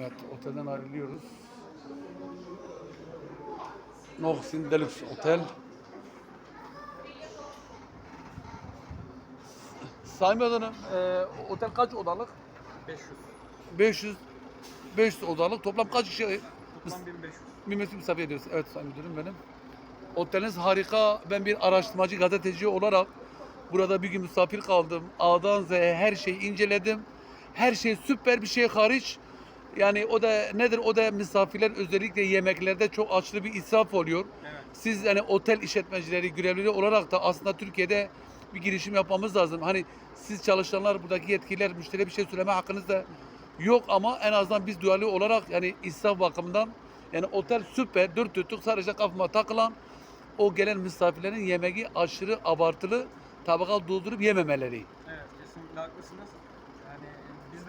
Evet, otelden ayrılıyoruz. Nohsin Deluxe Otel. Sami Hanım, e, otel kaç odalık? 500. 500 500 odalık. Toplam kaç kişi Toplam 1500. Mümkün misafir ediyoruz. Evet Sayın Müdürüm benim. Oteliniz harika. Ben bir araştırmacı gazeteci olarak burada bir gün misafir kaldım. A'dan Z'ye her şeyi inceledim. Her şey süper bir şey hariç. Yani o da nedir? O da misafirler özellikle yemeklerde çok aşırı bir israf oluyor. Evet. Siz yani otel işletmecileri, görevlileri olarak da aslında Türkiye'de bir girişim yapmamız lazım. Hani siz çalışanlar, buradaki yetkililer, müşteriye bir şey söyleme hakkınız da yok ama en azından biz duyarlı olarak yani israf bakımından yani otel süper, dört dörtlük sadece kafama takılan o gelen misafirlerin yemeği aşırı abartılı tabaka doldurup yememeleri. Evet kesinlikle haklısınız. Yani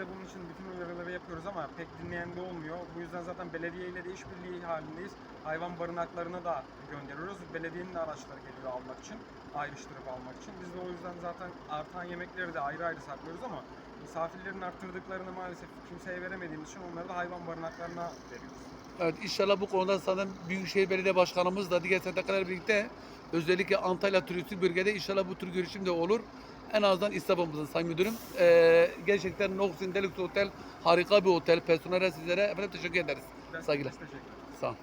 de bunun için bütün uyarıları yapıyoruz ama pek dinleyen de olmuyor. Bu yüzden zaten belediye ile de işbirliği halindeyiz. Hayvan barınaklarına da gönderiyoruz. Belediyenin de araçları geliyor almak için, ayrıştırıp almak için. Biz de o yüzden zaten artan yemekleri de ayrı ayrı saklıyoruz ama misafirlerin arttırdıklarını maalesef kimseye veremediğimiz için onları da hayvan barınaklarına veriyoruz. Evet inşallah bu konuda zaten Büyükşehir Belediye Başkanımız da diğer STK'larla birlikte özellikle Antalya turistik bölgede inşallah bu tür görüşüm de olur. En azından İstanbul'umuzun Sayın Müdürüm. Ee, gerçekten Noxin Deluxe Otel harika bir otel. Personele sizlere efendim teşekkür ederiz. Ben Saygılar. Teşekkür ederim. Sağ olun.